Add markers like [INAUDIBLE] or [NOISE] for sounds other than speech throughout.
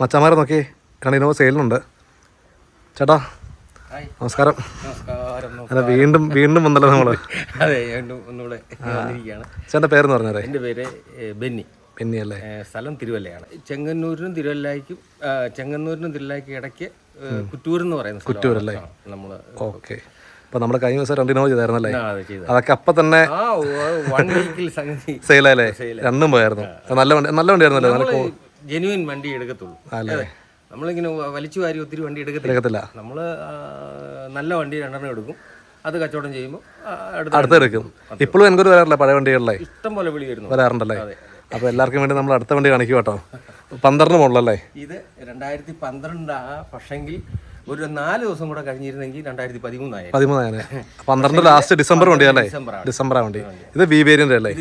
മച്ചന്മാരെ നോക്കി. കണിനോ സെയിലുണ്ട് ചേട്ടാ നമസ്കാരം. അല്ല വീണ്ടും വീണ്ടും വന്നല്ലോ നമ്മൾ. [LAUGHS] അതെ വീണ്ടും ഒന്നുകൂടെ എന്റെ ചേട്ടന്റെ പേരെന്ന് പറഞ്ഞാലേ? എന്റെ പേര് ബെന്നി. ബെന്നി അല്ലേ? സ്ഥലം തിരുവല്ലയാണ്. ചെങ്ങന്നൂരിനും തിരുവല്ലയ്ക്കും ചെങ്ങന്നൂരിനും തിരുവല്ലയ്ക്കും ഇടയ്ക്ക് കുറ്റൂർ എന്ന് പറയുന്ന കുറ്റൂരല്ലേ നമ്മൾ ഓക്കെ. അപ്പൊ നമ്മുടെ കഴിഞ്ഞ ദിവസം രണ്ടിനോ ചെയ്തായിരുന്നല്ലേ അത് അതൊക്കെ അപ്പൊ തന്നെ സെയിലല്ലേ രണ്ടും പോയായിരുന്നു. നല്ല വണ്ടി നല്ല വണ്ടിയായിരുന്നല്ലേ നല്ല ജെനുവിൻ വണ്ടി എടുക്കത്തുള്ളൂ. അല്ലേ? നമ്മളിങ്ങനെ വലിച്ചു വാരി ഒത്തിരി വണ്ടി എടുക്കത്തില്ല. എടുക്കത്തില്ല. നമ്മൾ നല്ല വണ്ടി രണ്ടെണ്ണം എടുക്കും. അത് കച്ചവടം ചെയ്യുമ്പോൾ അടുത്തെടുക്കും ഇപ്പോഴും എനിക്കൊരു വരാറില്ല പഴയ വണ്ടികളിലെ? ഇഷ്ടം പോലെ വിളി വരുന്നു. വരാറുണ്ടല്ലേ? അപ്പോൾ എല്ലാവർക്കും വേണ്ടി നമ്മൾ അടുത്ത വണ്ടി കാണിക്കും കേട്ടോ പന്ത്രണ്ട് മുകളിലല്ലേ ഇത് രണ്ടായിരത്തി പന്ത്രണ്ടാ പക്ഷെങ്കിൽ ഒരു നാല് ദിവസം കൂടെ കഴിഞ്ഞിരുന്നെങ്കിൽ രണ്ടായിരത്തി പതിമൂന്നായി പതിമൂന്നാണ് [LAUGHS] പന്ത്രണ്ട് ലാസ്റ്റ് ഡിസംബർ വണ്ടി അല്ലേ? ഡിസംബർ വണ്ടി. ഇത് വി വേരിയന്റ് അല്ലേ.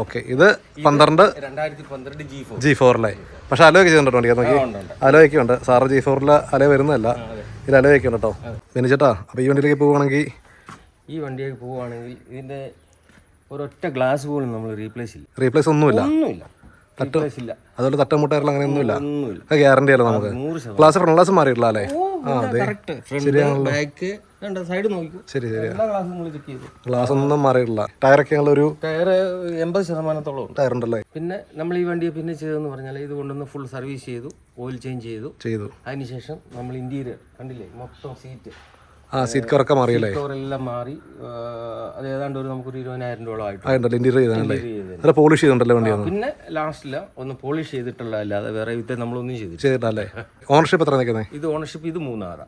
ഓക്കെ. ഇത് പന്ത്രണ്ട് രണ്ടായിരത്തി പന്ത്രണ്ട് ജി ഫോർ ജി ഫോർ അല്ലേ? പക്ഷെ അലോയ്ക്ക് ചെയ്തിട്ടുണ്ട് വണ്ടി? നോക്കി. അലോയൊക്കെ ഉണ്ട്. സാറ് ജി ഫോറിൽ അലോ വരുന്നതല്ല. ഇത് അലോയ്ക്ക് ഉണ്ട് കേട്ടോ. ബെനിച്ചേട്ടാ അപ്പോൾ ഈ വണ്ടിയിലേക്ക് പോവുകയാണെങ്കിൽ? ഈ വണ്ടിയിലേക്ക് പോവുകയാണെങ്കിൽ ഇതിന്റെ ഒരൊറ്റ ഗ്ലാസ് പോലും നമ്മൾ റീപ്ലേസ് ഇല്ല റീപ്ലേസ് ഒന്നുമില്ല. ഒന്നുമില്ല. ഇല്ല. അതുപോലെ തട്ടമുട്ടയറിൽ അങ്ങനെ ഒന്നുമില്ല. അത് ഗ്യാരണ്ടി അല്ല നമുക്ക്? ക്ലാസ് ഫ്രണ്ട് ക്ലാസ് മാറിയിട്ടില്ല അല്ലേ? ആ അതെ. നോക്കൂ ശരി ശരി ഗ്ലാസും ഒന്നും മാറിയിട്ടില്ല. ടയറൊക്കെ ഒരു ടയർ എൺപത് ശതമാനത്തോളം ടയർ ഉണ്ടല്ലേ? പിന്നെ നമ്മൾ ഈ വണ്ടിയെ പിന്നെ ചെയ്തെന്ന് പറഞ്ഞാൽ ഇത് കൊണ്ടുവന്ന് ഫുൾ സർവീസ് ചെയ്തു ഓയിൽ ചേഞ്ച് ചെയ്തു. ചെയ്തു. അതിനുശേഷം നമ്മൾ ഇന്റീരിയർ കണ്ടില്ലേ? മൊത്തം സീറ്റ് ആ സീറ്റ് കവറൊക്കെ മാറിയല്ലേ? മാറി. അത് ഏതാണ്ട് ഒരു നമുക്കൊരു ഇരുപതിനായിരം രൂപ ആയിട്ട് ആയിട്ടുണ്ടല്ലോ? ഇന്റീരിയർ ചെയ്താണല്ലേ നല്ല പോളിഷ് ചെയ്തിട്ടുണ്ടല്ലേ പിന്നെ ലാസ്റ്റിൽ ഒന്ന് പോളിഷ് ചെയ്തിട്ടുള്ള അല്ലാതെ വേറെ ഇത് നമ്മളൊന്നും ചെയ്തിട്ടില്ല. ചെയ്തിട്ടല്ലേ ഓണർഷിപ്പ് എത്ര നിൽക്കുന്നത് ഇത് ഓണർഷിപ്പ് ഇത് മൂന്നാറാ.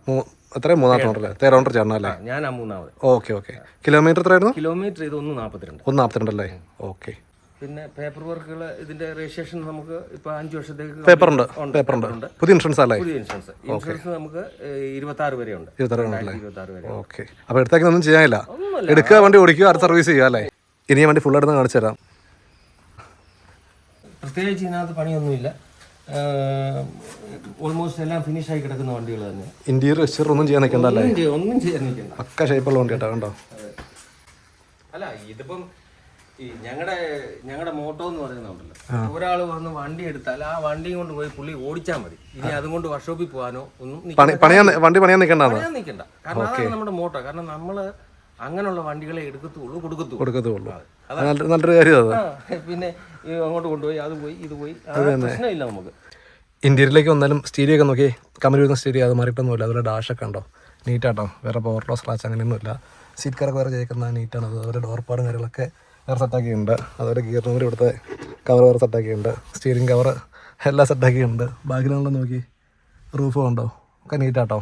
എത്രയും മൂന്നാമത്തെ ഓണറല്ലേ തേർഡ് ഓണർ ചേട്ടനല്ലേ ഞാൻ ആ മൂന്നാമത് ഓക്കെ ഓക്കെ കിലോമീറ്റർ എത്രയായിരുന്നു? കിലോമീറ്റർ ഇത് ഒന്ന് നാൽപ്പത്തിരണ്ട് ഒന്ന് നാൽപ്പത്തിരണ്ടല്ലേ ഓക്കെ പിന്നെ പേപ്പർ വർക്കുകൾ ഇതിന്റെ രജിസ്ട്രേഷൻ നമുക്ക് ഇപ്പൊ അഞ്ച് വർഷത്തേക്ക് പേപ്പറുണ്ട് ഉണ്ട്, പേപ്പറുണ്ട് ഉണ്ട്. പുതിയ ഇൻഷുറൻസ് അല്ലേ? പുതിയ ഇൻഷുറൻസ് ഇൻഷുറൻസ് നമുക്ക് ഇരുപത്തി ആറ് വരെ ഉണ്ട്. ഇരുപത്തി ആറ് വരെ. ഓക്കെ അപ്പോൾ എടുത്തേക്ക് ഒന്നും ചെയ്യാനില്ല. എടുക്കുക വണ്ടി ഓടിക്കുക അടുത്ത സർവീസ് ചെയ്യുക അല്ലേ? ഇനി ഈ വണ്ടി ഫുൾ എടുത്ത് കാണിച്ചു തരാം. പ്രത്യേകിച്ച് ഇതിനകത്ത് പണിയൊന്നുമില്ല. ഓൾമോസ്റ്റ് എല്ലാം ഫിനിഷ് ആയി കിടക്കുന്ന വണ്ടികൾ തന്നെ. ഇന്റീരിയർ എക്സ്റ്റീരിയർ ഒന്നും ചെയ്യാൻ നിൽക്കണ്ട ഒന്നും ചെയ്യാൻ നിൽക്കണ്ട പക്ക ഷേപ്പുള്ള വണ്ടി കേട്ടോ കണ്ടോ? അല്ല ഇതിപ്പം ഈ ഞങ്ങളുടെ ഞങ്ങളുടെ മോട്ടോ എന്ന് പറയുന്നുണ്ടല്ലോ ഒരാൾ വന്ന് വണ്ടി എടുത്താൽ ആ വണ്ടിയും കൊണ്ട് പോയി പുള്ളി ഓടിച്ചാൽ മതി. ഇനി അതും കൊണ്ട് വർക്ക്ഷോപ്പിൽ പോകാനോ ഒന്നും പണിയാൻ വണ്ടി പണിയാൻ നിൽക്കണ്ട പണിയാൻ നിൽക്കണ്ട. കാരണം അതാണ് നമ്മുടെ മോട്ടോ. കാരണം നമ്മൾ അങ്ങനെയുള്ള വണ്ടികളെ എടുക്കത്തുള്ളൂ കൊടുക്കത്തുള്ളൂ. കൊടുക്കത്തുള്ളൂ. നല്ലൊരു കാര്യം പിന്നെ അങ്ങോട്ട് കൊണ്ടുപോയി അത് പോയി ഇത് പോയി. പ്രശ്നമില്ല നമുക്ക്. ഇന്റീരിയറിലേക്ക് വന്നാലും സ്റ്റീരിയോ ഒക്കെ നോക്കി കമ്പനി വരുന്ന സ്റ്റീരിയോ അത് മാറിയിട്ടൊന്നുമില്ല. അതുപോലെ ഡാഷൊക്കെ ഉണ്ടോ? നീറ്റാട്ടോ വേറെ പവർ ലോസ് ക്ലാച്ച് അങ്ങനെയൊന്നുമില്ല. സീറ്റ് കറക്കെ വേറെ ചേക്കുന്ന നീറ്റാണ് അതുപോലെ ഡോർ പാടും കാര്യങ്ങളൊക്കെ വേറെ സെറ്റാക്കിയിട്ടുണ്ട് അതുപോലെ ഗിയർ നമ്പർ ഇവിടുത്തെ കവർ വേറെ സെറ്റാക്കിയിട്ടുണ്ട് സ്റ്റിയറിംഗ് കവർ എല്ലാം സെറ്റാക്കിയിട്ടുണ്ട് ബാക്കിലുള്ള നോക്കി റൂഫ് ഉണ്ടോ? ഒക്കെ നീറ്റാട്ടോ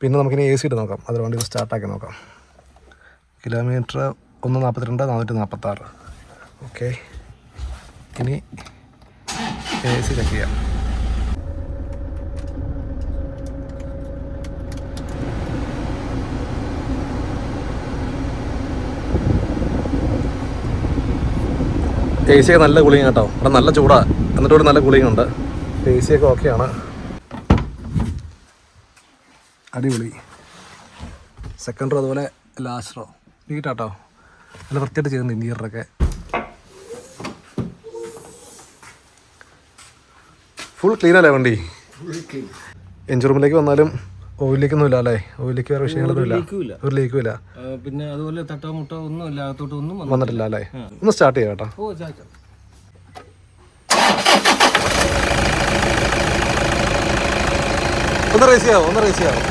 പിന്നെ നമുക്കിനി എ സി ഇട്ട് നോക്കാം. അതിൽ വണ്ടി സ്റ്റാർട്ടാക്കി നോക്കാം. കിലോമീറ്റർ ഒന്ന് നാൽപ്പത്തിരണ്ട് നാനൂറ്റി നാൽപ്പത്താറ് ഓക്കെ ഇനി എ സി ചെക്ക് ചെയ്യാം. എ സി ഒക്കെ നല്ല കൂളിങ് കേട്ടോ ഇവിടെ നല്ല ചൂടാ. എന്നിട്ട് ഇവിടെ നല്ല കൂളിങ് ഉണ്ട്. എ സി ഒക്കെ ഓക്കെയാണ് അടിപൊളി. സെക്കൻഡ് റോ അതുപോലെ ലാസ്റ്റ് റോ നീട്ടാട്ടോ നല്ല വൃത്തിയായിട്ട് ചെയ്യുന്നുണ്ട് ഇന്റീരിയറൊക്കെ ഫുൾ ക്ലീൻ അല്ലേ വണ്ടി? എഞ്ചിൻ റൂമിലേക്ക് വന്നാലും ഓയിലേക്കൊന്നും ഇല്ല അല്ലേ? ഓയിലേക്ക് വേറെ വിഷയങ്ങളൊന്നും ഇല്ല. ഒരു ലീക്കും ഇല്ല. പിന്നെ അതുപോലെ തട്ടോ മുട്ടോ ഒന്നും ഇല്ല അകത്തോട്ട് ഒന്നും. വന്നിട്ടില്ല. അല്ലേ? ഒന്ന് സ്റ്റാർട്ട് ചെയ്യാം കേട്ടോ. ഓ ഒന്ന് റേസ് ചെയ്യാവോ? ഒന്ന് റേസ് ചെയ്യാവോ?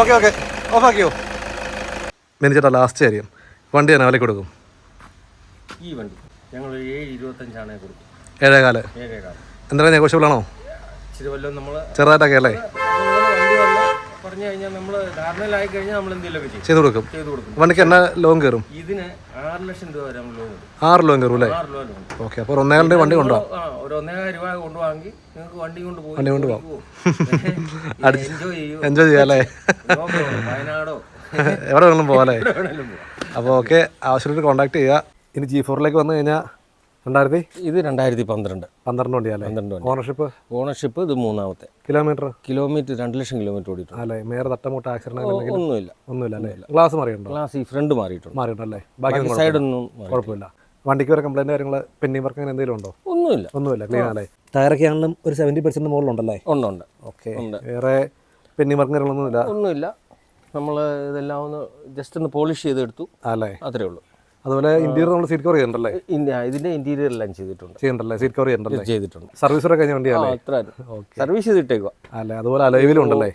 ഓക്കെ ഓക്കെ ഓഫാക്കിയോ മെനിച്ചേട്ടാ ലാസ്റ്റ് കാര്യം. വണ്ടി ഞാൻ വില കൊടുക്കും. ഈ വണ്ടി. ഞങ്ങൾ ഏഴ് ഇരുപത്തഞ്ചാണ് കൊടുക്കും ഏഴേകാൽ. ഏഴേകാലം. എന്തായാലും നെഗോഷ്യബിൾ ആണോ? ഇച്ചിരി വല്ലതും നമ്മൾ ചെറുതായിട്ടൊക്കെ അല്ലേ? വണ്ടി പറഞ്ഞു കഴിഞ്ഞാൽ നമ്മൾ ധാരണയിലായി കഴിഞ്ഞാൽ നമ്മൾ എന്തെങ്കിലുമൊക്കെ ചെയ്യും. ചെയ്ത് കൊടുക്കും. ചെയ്ത് കൊടുക്കും. വണ്ടിക്ക് എന്നാ ലോൺ കയറും? ഇതിന് ആറ് ലക്ഷം രൂപ വരെ ലോൺ ആറ് ലോൺ കയറും അല്ലേ? ആറ് ലോൺ ഓക്കെ അപ്പോൾ ഒന്നേകാലിന്റെ വണ്ടി കൊണ്ടുപോകാം ആ ഒരു രൂപ നിങ്ങൾക്ക് വണ്ടി കൊണ്ട് വണ്ടി കൊണ്ട് എൻജോയ് [LAUGHS] ചെയ്യൂ. എൻജോയ് ചെയ്യാം അല്ലേ? വയനാടോ. [LAUGHS] എവിടെ വേണമെങ്കിലും പോകാം അല്ലേ? അപ്പോൾ ഓക്കെ ആവശ്യമായിട്ട് കോൺടാക്ട് ചെയ്യുക. ഇനി ജി ഫോറിലേക്ക് വന്നു കഴിഞ്ഞാൽ രണ്ടായിരത്തി? ഇത് രണ്ടായിരത്തി പന്ത്രണ്ട്. പന്ത്രണ്ട് വണ്ടിയാണ് പന്ത്രണ്ട് വണ്ടി. ഓണർഷിപ്പ് ഓണർഷിപ്പ് ഇത് മൂന്നാമത്തെ. കിലോമീറ്റർ കിലോമീറ്റർ രണ്ട് ലക്ഷം കിലോമീറ്റർ ഓടിയിട്ടുണ്ട്. അല്ലേ മേറെ തട്ടമുട്ട ആക്സിഡന്റ് ഒന്നുമില്ല. ഒന്നുമില്ല അല്ലേ? ഗ്ലാസ് മാറിയിട്ടുണ്ട്? ഗ്ലാസ് ഈ ഫ്രണ്ട് മാറിയിട്ടുണ്ട്. മാറിയിട്ടുണ്ടല്ലേ ബാക്കി ബാക്കി സൈഡൊന്നും കുഴപ്പമില്ല. വണ്ടിക്ക് വരെ കംപ്ലൈന്റ് കാര്യങ്ങൾ പെന്നി വർക്ക് അങ്ങനെ എന്തെങ്കിലും ഉണ്ടോ? ഒന്നുമില്ല. ഒന്നുമില്ല. ക്ലീൻ അല്ലേ? ടയറൊക്കെ ആണെങ്കിലും ഒരു സെവന്റി പെർസെന്റ് മുകളിലുണ്ടല്ലേ? ഉണ്ട് ഉണ്ട്. ഓക്കെ ഉണ്ട്. വേറെ പെന്നി വർക്ക് കാര്യങ്ങളൊന്നുമില്ല? ഒന്നുമില്ല. നമ്മൾ ഇതെല്ലാം ഒന്ന് ജസ്റ്റ് ഒന്ന് പോളിഷ് ചെയ്തെടുത്തു. അല്ലേ? അത്രേ ഉള്ളൂ. അതുപോലെ ഇന്റീരിയർ നമ്മൾ സീറ്റ് കവർ ചെയ്തിട്ടുണ്ടല്ലേ ഇതിന്റെ ഇന്റീരിയർ എല്ലാം ചെയ്തിട്ടുണ്ട്. ചെയ്യണ്ടല്ലേ? സീറ്റ് കവർ ചെയ്യണ്ടല്ലേ? ചെയ്തിട്ടുണ്ട്. സർവീസൊക്കെ കഴിഞ്ഞ വണ്ടിയാണ് അത്ര സർവീസ് ചെയ്തിട്ടേക്കുക അല്ലേ? അതുപോലെ അലൈവിലും ഉണ്ടല്ലേ?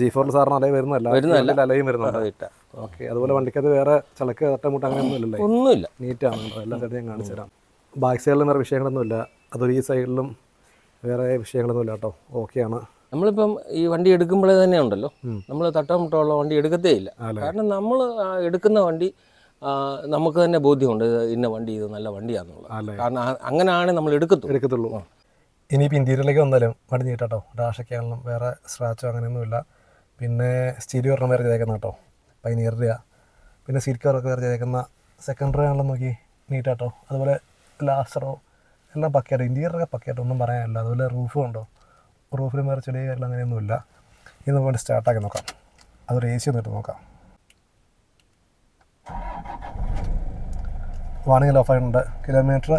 ജി ഫോറിൽ സാറിന് അലൈവ് വരുന്നതല്ല. വരുന്നതല്ല. അലൈവ് വരുന്നുണ്ട്. ഓക്കെ അതുപോലെ വണ്ടിക്കത് വേറെ ചളക്ക് തട്ടമുട്ട അങ്ങനെ ഒന്നും ഇല്ലല്ലേ? ഒന്നുമില്ല. നീറ്റാണ് എല്ലാം തന്നെ ഞാൻ കാണിച്ചു തരാം. ബാക്ക് സൈഡിലും വേറെ വിഷയങ്ങളൊന്നുമില്ല. അതൊരു ഈ സൈഡിലും വേറെ വിഷയങ്ങളൊന്നുമില്ല കേട്ടോ. ഓക്കെയാണ് നമ്മളിപ്പം ഈ വണ്ടി എടുക്കുമ്പോഴേ തന്നെ ഉണ്ടല്ലോ നമ്മൾ തട്ടമുട്ടമുള്ള വണ്ടി എടുക്കത്തേ ഇല്ല കാരണം നമ്മൾ എടുക്കുന്ന വണ്ടി നമുക്ക് തന്നെ ബോധ്യമുണ്ട് ഇന്ന വണ്ടി ഇത് നല്ല വണ്ടിയാണെന്നുള്ളത്. കാരണം അങ്ങനെയാണ് നമ്മൾ എടുക്കത്തുള്ളൂ. എടുക്കത്തുള്ളൂ. ഇനിയിപ്പോൾ ഇന്ത്യയിലേക്ക് വന്നാലും വണ്ടി നീട്ടാട്ടോ. ഡാഷൊക്കെ ആണെങ്കിലും വേറെ സ്ക്രാച്ചോ അങ്ങനെയൊന്നുമില്ല. പിന്നെ സ്റ്റീരിയോ ഒരെണ്ണം വേറെ ചെയ്തേക്കുന്ന കേട്ടോ. പൈനീറിയ പിന്നെ സീറ്റ് കവറൊക്കെ വേറെ ചെയ്തേക്കുന്ന സെക്കൻഡറി ആണെങ്കിലും നോക്കി നീട്ടാട്ടോ. അതുപോലെ ലാസ്റ്ററോ എല്ലാം പക്കയായിട്ട് ഇന്ത്യയിലൊക്കെ പക്കയായിട്ട് ഒന്നും പറയാനില്ല. അതുപോലെ റൂഫും ഉണ്ടോ? റൂഫിലും വേറെ ചെറിയ കാര്യങ്ങൾ അങ്ങനെയൊന്നുമില്ല. ഇന്ന് പോലെ സ്റ്റാർട്ടാക്കി നോക്കാം. അതൊരു എ സി ഒന്നിട്ട് നോക്കാം. വാണിംഗ് ഓഫ് ആയിട്ടുണ്ട്. കിലോമീറ്റർ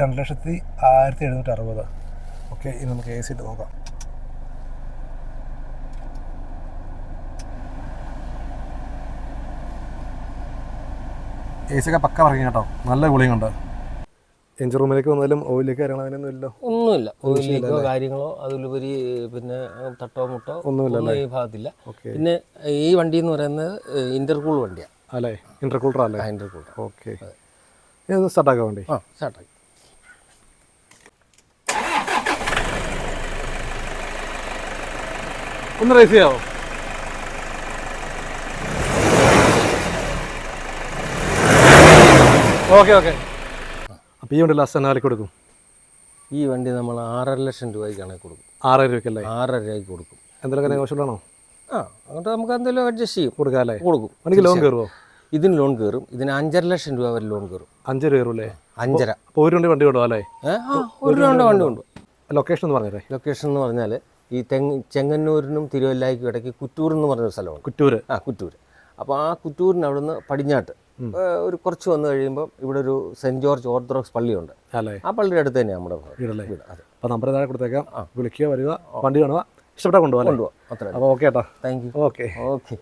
രണ്ട് ലക്ഷത്തി ആയിരത്തി എഴുന്നൂറ്റി അറുപത്. ഓക്കെ ഇനി നമുക്ക് എ സി ഇട്ട് നോക്കാം. എ സി ഒക്കെ പക്ക പറയും കേട്ടോ. നല്ല കൂളിംഗ് ഉണ്ട്. എഞ്ചിൻ റൂമിലേക്ക് വന്നാലും ഓയിലേക്ക് കാര്യങ്ങൾ അങ്ങനെയൊന്നും ഒന്നുമില്ല. ഓയിലേക്കോ കാര്യങ്ങളോ അതിലുപരി പിന്നെ തട്ടോ മുട്ടോ ഒന്നുമില്ല ഈ ഭാഗത്തില്ല. പിന്നെ ഈ വണ്ടി എന്ന് പറയുന്നത് ഇന്റർകൂൾ വണ്ടിയാണ് അല്ലേ? ഇന്റർകൂളർ അല്ലേ? Intercool okay. സ്റ്റാർട്ടാക്കാൻ വേണ്ടി? ആ സ്റ്റാർട്ടാക്കി ഒന്ന് റേസ് ചെയ്യാവോ? Okay okay. അപ്പോൾ ഈ വണ്ടി ലാസ്റ്റ് എന്നാലേക്ക് കൊടുക്കും? ഈ വണ്ടി നമ്മൾ ആറര ലക്ഷം രൂപയ്ക്കാണ് കൊടുക്കും. ആറര രൂപയ്ക്കല്ലേ? ആറര രൂപയ്ക്ക് കൊടുക്കും. എന്തെങ്കിലും നെഗോഷ്യബിൾ ആണോ? ആ അങ്ങോട്ട് നമുക്ക് എന്തെങ്കിലും അഡ്ജസ്റ്റ് ചെയ്യും. കൊടുക്കാം അല്ലേ കൊടുക്കും. വണ്ടിക്ക് ലോൺ കയറുമോ ഇതിന് ലോൺ കയറും. ഇതിന് അഞ്ചര ലക്ഷം രൂപ വരെ ലോൺ കയറും. അഞ്ചര രൂപ കയറുമല്ലേ അഞ്ചര അപ്പോൾ ഒരു വണ്ടി വണ്ടി കൊണ്ടോ അല്ലേ? ഒരു വണ്ടി വണ്ടി കൊണ്ടു ലൊക്കേഷൻ എന്ന് പറഞ്ഞേ ലൊക്കേഷൻ എന്ന് പറഞ്ഞാൽ ഈ തെങ്ങ് ചെങ്ങന്നൂരിനും തിരുവല്ലായ്ക്കും ഇടയ്ക്ക് കുറ്റൂർ എന്ന് പറഞ്ഞൊരു സ്ഥലമാണ് കുറ്റൂർ ആ കുറ്റൂർ അപ്പോൾ ആ കുറ്റൂരിന് അവിടുന്ന് പടിഞ്ഞാട്ട് ഒരു കുറച്ച് വന്നു കഴിയുമ്പോൾ ഇവിടെ ഒരു സെന്റ് ജോർജ് ഓർത്തഡോക്സ് പള്ളിയുണ്ട്. അല്ലേ? ആ പള്ളിയുടെ അടുത്ത് തന്നെയാണ് നമ്മുടെ വീടല്ലേ? അപ്പോൾ നമ്പർ താഴെ കൊടുത്തേക്കാം. വിളിക്കുക വരിക. വണ്ടി കാണുക. ഇഷ്ടപ്പെട്ടാൽ കൊണ്ടുപോകാം കൊണ്ടുപോകാം അത്ര അപ്പോൾ ഓക്കെ ഏട്ടാ താങ്ക് യു. ഓക്കെ. ഓക്കെ.